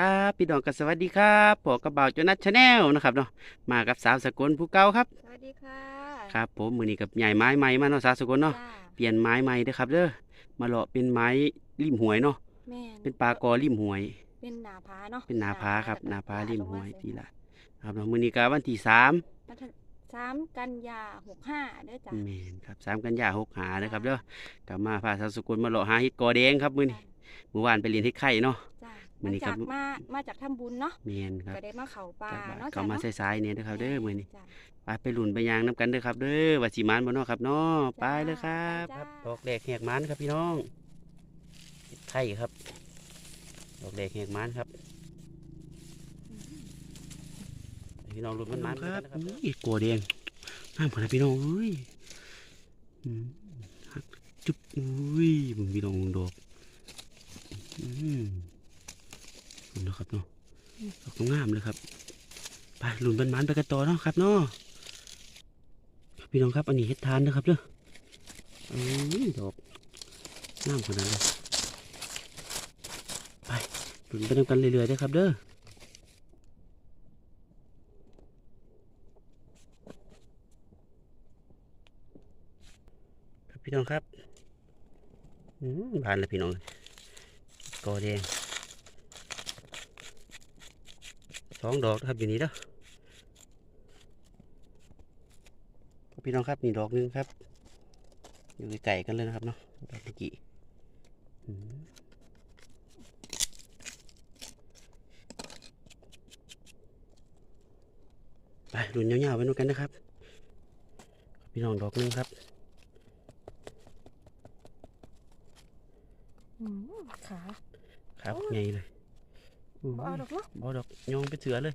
ครับพี่น้องก็สวัสดีครับผมกระเบาวจนัดชาแนลนะครับเนาะมากับสาวสกลผู้เก่าครับสวัสดีค่ะครับผมมือนี้กับใหญ่ไม้ใหม่มาเนาะสาวสกลเนาะจ้าเปลี่ยนไม้ใหม่เด้อครับเด้อมาเลาะเป็นไม้ริมหวยเนาะแม่นเป็นปลากอริมหวย เป็นหนาผาเนาะเป็นนาพาครับแล้วก็นาพาป่ริมลงหวยาทีละครับเนาะมือนี้ก็วันที่สามวันที่สามกันยาหกห้าเด้อจ้าแม่นครับสามกันยาหกหาเด้อครับเด้อกลับมาพาสาวสกลมาเลาะหาเห็ดกอแดงครับมื้อนี้เมื่อวานไปเรียนเห็ดไข่เนาะจ้า มื้อนี้มาจากครับมามาจากทำบุญเนาะแม่นครับก็ได้มาเขาป่าจากบ้านเนาะก็จ้ามาเนาะสายๆเนี่ยเด้อครับเด้อมื้อนี้จ้าไปไปหลุนไปยางน้ำกันเด้อครับเด้อว่าสิมานบ่เนาะครับเนาะไปจ้าเลยครับไปจ้าครับดอกแดกแหกมันครับพี่น้องเห็ดไข่ครับ ดอกแดกแหกมันครับพี่น้องหลุนมันมันครับอีกกัวแดงห้ามขนาดพี่น้องเอ้ยอืมฮักจุ๊บอุ้ยมึงพี่น้องมึงดอกอืมขอบ คุณนะครับเนาะดอกงามเลยครับไปหลุนมันมันไปกันต่อเนาะครับเนาะพี่น้องครับอันนี้เฮ็ดทานนะครับเด้ออ้ยดอกงามขนาดเลยไปหลุนไปนำกันเรื่อยๆเด้อครับเด้อพี่น้องครับอืมผ่านแล้วพี่น้องกอแดงส องดอกนะครับอยู่นี้เด้อพี่น้องครับนี่ดอกหนึงครับ อยู่ไกลๆกันเลยนะครับเนาะดอกเมื่อกี้อืมไปรุ่นยาวๆไปนู่นกันนะครับ พี่น้องดอกหนึงครับอืมขาครับไงเลยอู้บ่ เอาดอกเนาะบ่ดอกยองเป็นเสือเลย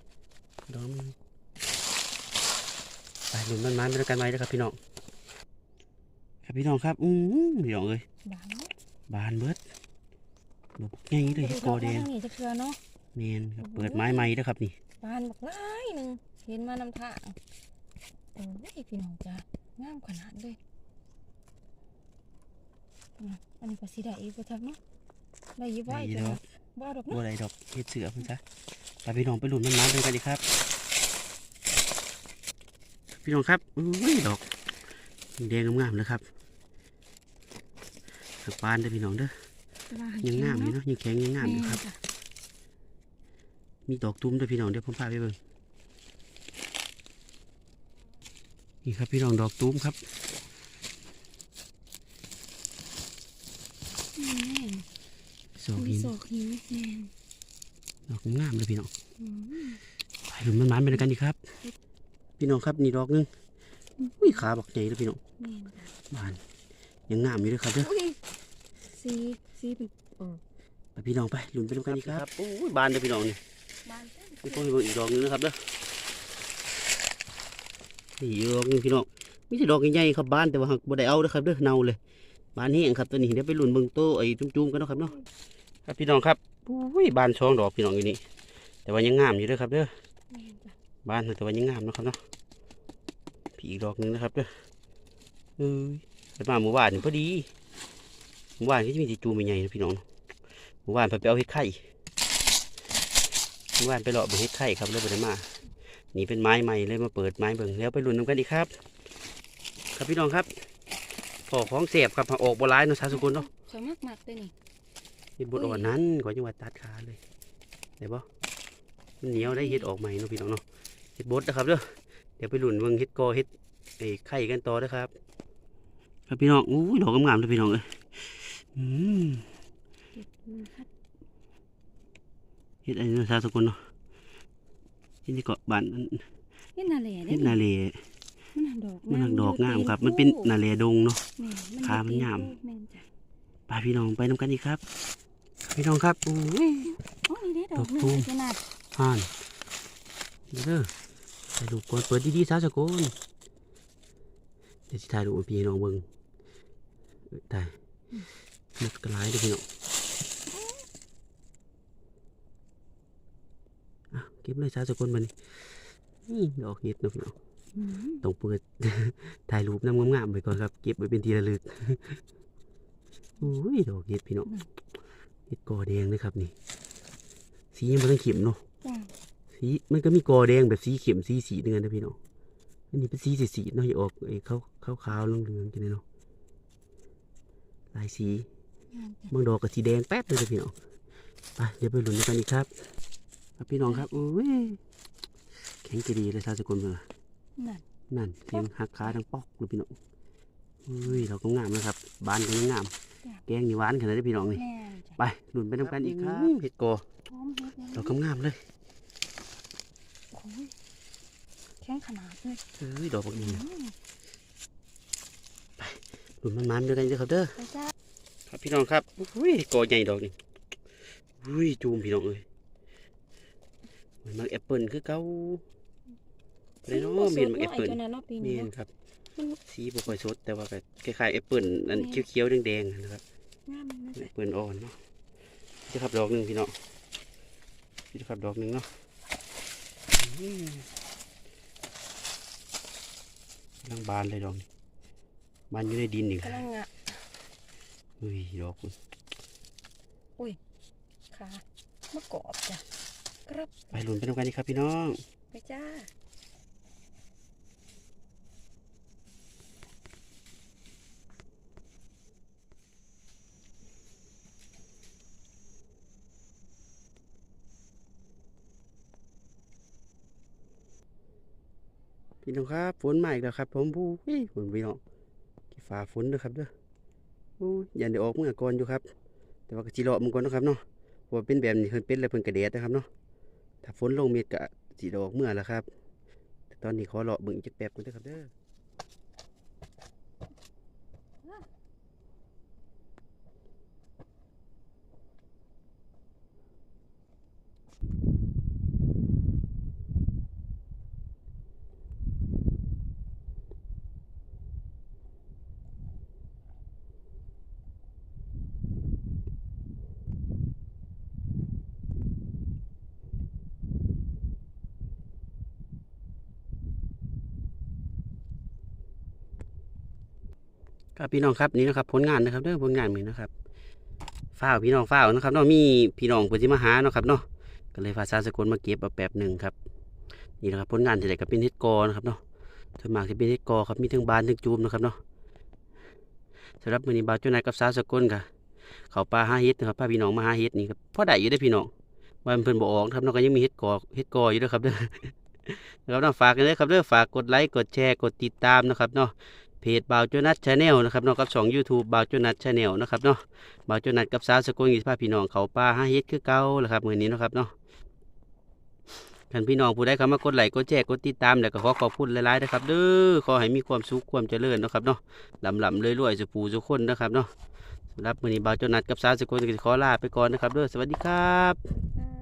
ดอกนึงไปรุ่นมันมันๆไปด้วยกันไว้นะครับพี่น้องครับพี่น้องครับอู้พี่น้องเอ้ยบางเนาะบานเบิดดอกใหญ่เลยเฮ็ดกอแดงมาทางนี่จะเคลือเนาะเมนครับเปิดไม้ใหม่แล้วครับนี่บานบักหลายหนึ่งเห็นมานำทางโอ้ยพี่น้องจ้างามขนาดเลยอะอันนี้ก็สิได้อีกบ่ทักเนาะได้อยิบไหนไว้ดจ้ะอก บ่เอาดอกบัเนาะวไรดอกเฮ็ดเสือเพิ่นซะไปพี่น้องไปหลุนมันน้ำด้วยกันดีครับ พี่น้องครับอุ้ยดอกแดงงามๆเลยครับหักปานเด้อพี่น้องเด้อยังงามอยู่เนาะยังแข็งยังงามอยู่ครับแม่นจ้ะมีดอกตุ้มด้วยพี่น้องเดี๋ยวผมพาไปเบิ่งนี่ครับพี่น้องดอกตุ้มครับ แม่น ส องมีหินโศกหินแม่นดอกงามเลยพี่น้องอืมไปหลุนมันมันไปด้วยกันดีครับ พี่น้องครับนี่ดอกหนึงอุ้ยขาบักใหญ่เลยพี่น้องแม่นจ้ะบานยังงามอยู่เลยครับเด้ออุ้ยสีสีเป็นเออไปพี่น้องไปหลุนไปด้วยกันดีครับโอ้ยบานเด้อพี่น้องนี่บานเต็มนี่ต้องให้เบิ่งอีกดอกหนึงนะครับเด้อนี่อีกดอกหนึงพี่น้องมีแต่ดอกใหญ่ๆครับบานแต่ว่าหักบ่ได้เอาเด้อครับเด้อเน่าเลยบานนี้เองครับตัวนี้เดี๋ยวไปหลุนเบิ่งโตไอ้จุ่มๆกันเนาะครับเนาะ ครับพี่น้องครับอุ้ยบานช่องดอกพี่น้องอยู่นี่แต่ว่ายังงามอยู่เด้อครับเด้อแม่นจ้ะบานแต่ว่ายังงามเนาะครับเนาะพี่อีกดอกหนึงนะครับเด้อเอ้ยไปมาหมู่บ้านนี่พอดีหมู่บ้านก็จะมีที่จูมใหญ่ๆนะพี่น้องเนาะหมู่บ้านเพิ่นไปเอาเห็ดไข่หมู่บ้านไปเลาะเบิ่งเห็ดไข่ครับเลยบ่ได้มานี่เป็นไม้ใหม่เลยมาเปิดไม้เบิ่งแล้วไปลุ้นน้ำกันอีกครับ ครับพี่น้องครับพอของเสียบครับออกบัวลายเนาะสาสุกุลเนาะสวยมากมากๆเลยนี่เห็ดบดอ่อนนั้นก็ยังว่าตัดขาเลยเห็นบ่มันเหนียวได้เห็ดออกใหม่เนาะพี่น้องเนาะเห็ดบดนะครับเด้อเดี๋ยวไปลุ้นเบิ่งเห็ดกอเห็ดไอ้ไข่กันต่อเด้อครับ ครับพี่น้องอู้ยดอกงามๆเลยพี่น้องเอ้ยอืมเก็บมือคัดเห็ดอันนี้เนาะสาสุกุลเนาะเห็ดนี่ก็บานอันเฮ็ดนาแหล่เห็เด้ดนาเลมันหักดอกมันหักดอกงามครับอยู่มันเป็นตีนาเลดงเนาะแม่นขามันอยู่ตีหยามแม่นจ้ะไปพี่น้องไปน้ำกันอีกครับ พี่น้องครับอู้ยโอ้นี่เด้ดอกดอกหนึตูมงขนาดห่านเด้อถ่ายรูปก่อนเปิดดีๆซะสะโกนเดี๋ยวสิถ่ายรูปให้พี่น้องเบิ่งเอ้ยถ่ายนัดกระไรเด้อพี่น้องอะเก็บเลยซะสะโกนมันนี่ดอกเห็ดเนาะพี่น้องอืมต้องเปิดถ่ายรูปน้ำงามๆไปก่อนครับ เก็บไว้เป็นที่ระลึกอุ้ยดอกเห็ดพี่น้อง เห็ดกอแดงเลยครับนี่สีสีมันต้องเข็มเนาะจ้าสีมันก็มีกอแดงแบบสีเข็มสีสีเนื้อนะพี่น้องอันนี้เป็นสีสีสีๆเนาะอย่าออกไอ้ขาวขาวขาวเหลืองๆจังเลยเนาะลายสีงามจ้ะบางดอกก็สีแดงแป๊บเลยนะพี่น้องไปเดี๋ยวไปลุ้นกันอีกครับครับพี่น้องครับอุ้ยแข็งจะดีเลยชาวสกุลเมืองนั่นนั่นเสียงหักขาดังปอกเลยพี่น้องอุ้ยเราก็งามนะครับบานก็ยังงาม แกงนี่หวานขนาดนี้พี่น้องนี่แม่นจ้ะ ไปลุ้นไปทำกันอีกครับเห็ดโกอหอมเฮ็ดเลยเราก็งามเลยโอ้ยแข็งขนาดเลยเอ้ยดอกบักนี้อืนะมลุ้นมันๆด้วยกันเด้อครับเด้อไปจ้าครับพี่น้องครับอุ้ยกอใหญ่ดอกนี่อุ้ยจูมพี่น้องเอ้ยเหมือนมักแอปเปิลคือเก่าเลยเนาะเมียนมักแอปเปิลสีบ่สดเนาะไอ้ตัวนั้นเนาะปีเมีนี้ยนเนาะครับมันสีบ่ค่อยสดแต่ว่าก็คล้ายๆแอปเปิลอันเขียวๆแดงๆนะครับ งามนะแอจ๊ะปเปิลอ่อนเนาะจะขับดอกหนึ่งพี่น้องจะขับดอกหนึ่งเนาะอืมกำลังบานเลยดอกนี่บานอยู่ในดินนี่คกำรัลับงอะอุ้ยดอกมันค่ะมะกอกจ้ะครับไปลุ้นไปทำกันดีครับพี่น้อง ไปจ้า พี่น้องครับฝนมาอีกแล้วครับ ผมผู้ยฝนพี่น้องกี่ฟ้าฝนเด้อครับเด้อโอ้ยยันได้ออกเมื่อก่อนอยู่ครับ แต่ว่าก็จิเลาะมึงก่อนนะครับเนาะพราะว่าเป็นแบบนี้เพิ่นเป็นแล้วเพิ่นกระเดดนะครับเนาะถ้าฝนลงเม็ดก็จีรออกเมื่อแล้วครับแต่ตอนนี้ขอเลาะเบิ่งอีกจักแป๊บก่อนเด้อครับเด้อ ครับพี่น้องครับนี่นะครับผลงานนะครับเด้อผลงานมือนะครับฝ้าพี่น้องฝ้านะครับเนาะมีพี่น้องเพิ่นสิมาหาเนาะครับเนาะก็เลยฝากสาสกลมาเก็บเอาแป๊บหนึ่งครับนี่นะครับผลงานที่ได้ก็เป็นเฮ็ดกอนะครับเนาะส่วนมากจะเป็นเฮ็ดกอครับมีทั้งบานทั้งจูมนะครับเนาะสำหรับมือนี้บ่าวเจ้านายกับสาสกลก็เขาป่าหาเฮ็ดนะครับพาพี่น้องมาหาเฮ็ดนี่ครับพอได้อยู่เด้พี่น้องวันเพิ่นบ่ออกครับเนาะก็ยังมีเฮ็ดกอเฮ็ดกออยู่ด้อครับเด้อนะครับเนาะฝากกันเด้อครับเด้อฝากกดไลค์กดแชร์กดติดตามนะครับเนาะ เพจบ่าวโจนัทชาแนลนะครับเนาะกับช่อง YouTube บ่าวโจนัทชาแนลนะครับเนาะบ่าวโจนัทกับสาวสกุลกิจพาพี่น้องเขาป่าหาเฮ็ดคือเก่าแหละครับมือนี้นะครับเนาะท่านพี่น้องผู้ใดเข้ามากดไลค์กดแชร์กดติดตามแล้วก็ขอขอบคุณหลายๆนะครับเด้อขอให้มีความสุขความเจริญนะครับเนาะลำลำเลยรวยสุปูสุขคนนะครับเนาะสำหรับมือนี้บ่าวโจนัทกับสาวสกุลกิจขอลาไปก่อนนะครับเด้อสวัสดีครับ